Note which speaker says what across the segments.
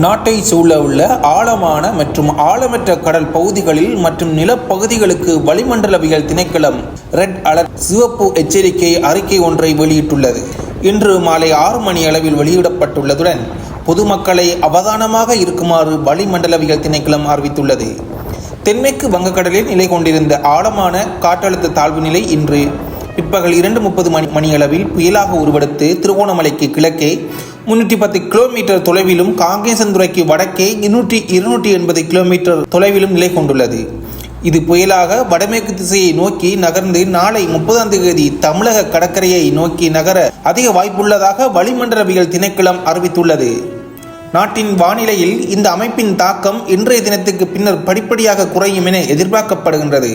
Speaker 1: நாட்டை சூழ உள்ள ஆழமான மற்றும் ஆழமற்ற கடல் பகுதிகளில் மற்றும் நிலப்பகுதிகளுக்கு வளிமண்டலவியல் திணைக்களம் ரெட் அலர்ட் சிவப்பு எச்சரிக்கை அறிக்கை ஒன்றை வெளியிட்டுள்ளது. இன்று மாலை ஆறு மணி அளவில் வெளியிடப்பட்டுள்ளதுடன் பொதுமக்களை அவதானமாக இருக்குமாறு வளிமண்டலவியல் திணைக்களம் அறிவித்துள்ளது. தென்மேற்கு வங்கக்கடலில் நிலை கொண்டிருந்த ஆழமான காற்றழுத்த தாழ்வு நிலை இன்று பிற்பகல் இரண்டு முப்பது மணி மணியளவில் புயலாக உருவெடுத்து திருவோணமலைக்கு கிழக்கே முன்னூற்றி பத்து கிலோமீட்டர் தொலைவிலும் காங்கேசந்துறைக்கு வடக்கே இருநூற்றி இருநூற்றி எண்பது கிலோமீட்டர் தொலைவிலும் நிலை கொண்டுள்ளது. இது புயலாக வடமேற்கு திசையை நோக்கி நகர்ந்து நாளை முப்பதாம் தேதி தமிழக கடற்கரையை நோக்கி நகர அதிக வாய்ப்புள்ளதாக வளிமண்டலவியல் திணைக்களம் அறிவித்துள்ளது. நாட்டின் வானிலையில் இந்த அமைப்பின் தாக்கம் இன்றைய தினத்துக்கு பின்னர் படிப்படியாக குறையும் என எதிர்பார்க்கப்படுகின்றது.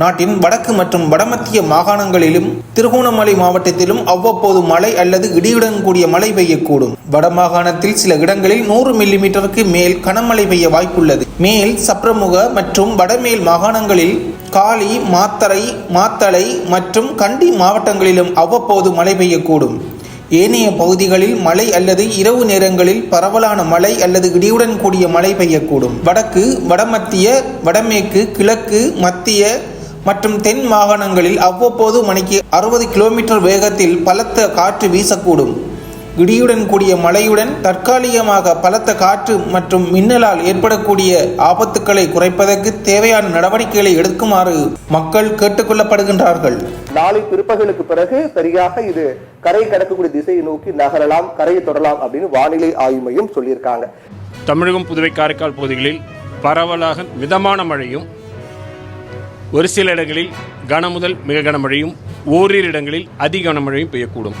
Speaker 1: நாட்டின் வடக்கு மற்றும் வடமத்திய மாகாணங்களிலும் திருகோணமலை மாவட்டத்திலும் அவ்வப்போது மழை அல்லது இடியுடன் கூடிய மழை பெய்யக்கூடும். வடமாகாணத்தில் சில இடங்களில் நூறு மில்லிமீட்டருக்கு மேல் கனமழை பெய்ய வாய்ப்புள்ளது. மேல் சப்ரமுக மற்றும் வடமேல் மாகாணங்களில் காலி மாத்தறை மாத்தளை மற்றும் கண்டி மாவட்டங்களிலும் அவ்வப்போது மழை பெய்யக்கூடும். ஏனைய பகுதிகளில் மழை அல்லது இரவு நேரங்களில் பரவலான மழை அல்லது இடியுடன் கூடிய மழை பெய்யக்கூடும். வடக்கு வடமத்திய வடமேற்கு கிழக்கு மத்திய மற்றும் தென் மாகாணங்களில் அவ்வப்போது மணிக்கு அறுபது கிலோமீட்டர் வேகத்தில் பலத்த காற்று வீசக்கூடும். இடியுடன் கூடிய மழையுடன் தற்காலிகமாக பலத்த காற்று மற்றும் மின்னலால் ஏற்படக்கூடிய ஆபத்துக்களை குறைப்பதற்கு தேவையான நடவடிக்கைகளை எடுக்குமாறு மக்கள் கேட்டுக்கொள்ளப்படுகின்றார்கள்.
Speaker 2: நாளை பிற்பகலுக்கு பிறகு சரியாக இது கரை கடக்கக்கூடிய திசையை நோக்கி நகரலாம் கரையை தொடரலாம் அப்படின்னு வானிலை ஆய்வு மையம் சொல்லியிருக்காங்க.
Speaker 3: தமிழகம் புதுவை காரைக்கால் பகுதிகளில் பரவலாக மிதமான மழையும் ஒரு சில இடங்களில் கனமுதல் மிக கனமழையும் ஓரிரு இடங்களில் அதி கனமழையும் பெய்யக்கூடும்.